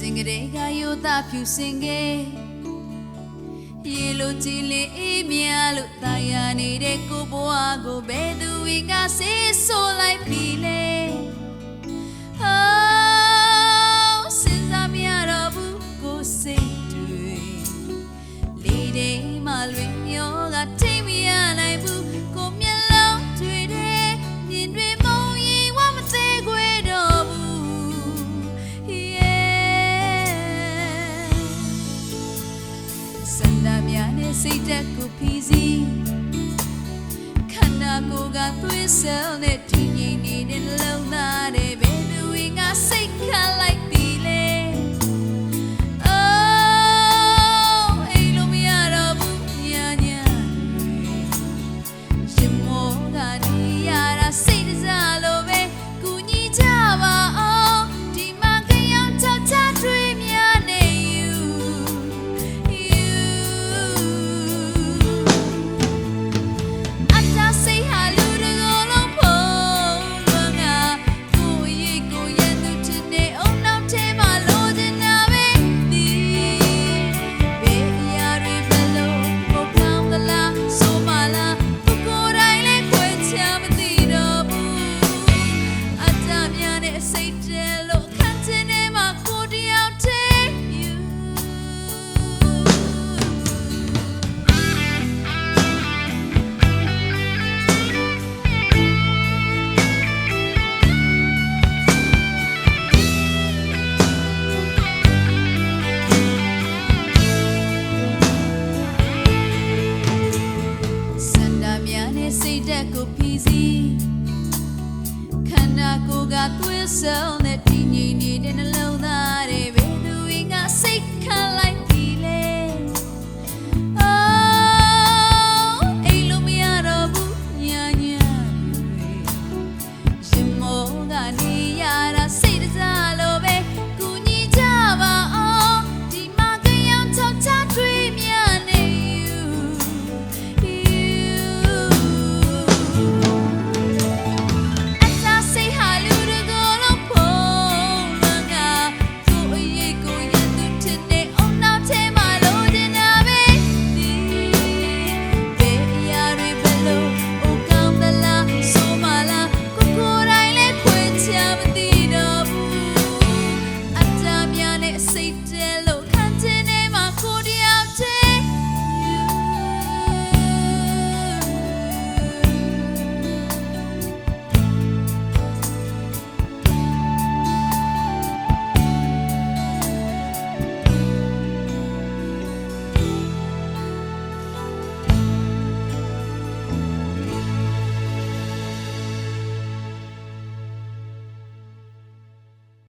တဲ့ကယူသားဖြူစင်ခဲ့ရေလိုကြည်လင်အေးမြလို့တာယာနေတဲ့ကိုဘွားကိုဘယ်သူကဆေးဆိုးလိုက်ပြီလဲဟောစဉ်းစားမရတော့ဘူးကိုစိတ်တွေလေတဲ့မလွင် စန္ဒမြနဲ့စိတ်တက်ကိုဖီးစီခန္ဓာကိုယ်ကသွေးဆဲနဲ့တည်ငြိမ်နေတဲ့နှလုံးသားတွေဘယ်သူကစိတ်ခ တ်တက်ကိုဖီးစီခန္ဓာကိုယ်ကသွေးဆုံးတဲ့တည်ငြိမ်နေတဲ့နှလုံးသားတွေပဲ